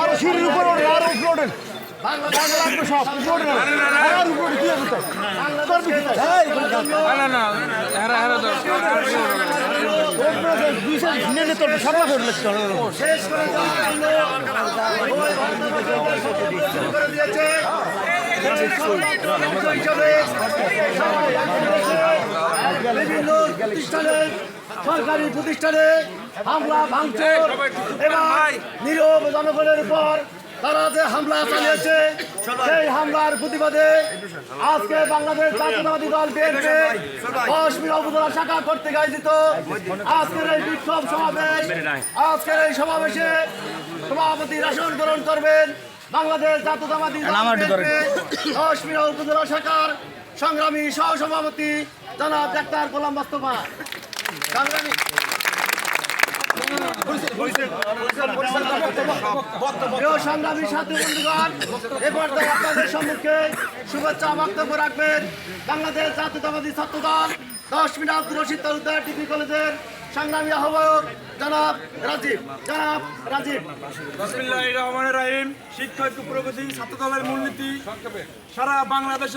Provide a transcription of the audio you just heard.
আরও সিঁড়ির উপর ওঠে আরও উপরে ওঠেন। বাংলাদেশ লাগবে সব উপরে ওঠেন। আর উপরে কি হবে তো বাংলাদেশকে না না হেরা হেরা তো দুইশো নিয়ে তো সামলা করে লাগছে শেষ করে বিভিন্ন প্রতিষ্ঠানে সরকারি প্রতিষ্ঠানে হামলা ভাঙছে এবং নীরব জনগণের উপর তারা যে হামলা চালিয়েছে সেই হামলার প্রতিবাদে আজকে বাংলাদেশ জাতীয়তাবাদী দল বিএনপি কাশ্মীর উপজেলা শাখা কর্তৃক আয়োজিত আজকের এই বিক্ষোভ সমাবেশ, আজকের এই সমাবেশে সভাপতি আসন গ্রহণ করবেন বাংলাদেশ জাতীয়তাবাদী উপজেলা শাখার সংগ্রামী সহসভাপতি জনাব ডাক্তার গোলাম মোস্তফা সংগ্রামী। সংগ্রামী সাথী বন্ধুগণ এবার আপনাদের সম্মুখে শুভেচ্ছা বক্তব্য রাখবেন বাংলাদেশ জাতীয়তাবাদী ছাত্রদল দশ মিনিট আব্দুর রশিদ তালুকদার ডিগ্রি কলেজের সংগ্রামী আহ্বায়ক জনাব রাজীব জনাব রাজীব। রহমানির রহিম। শিক্ষা ঐক্য প্রগতি ছাত্রদলের মূলনীতি সারা বাংলাদেশে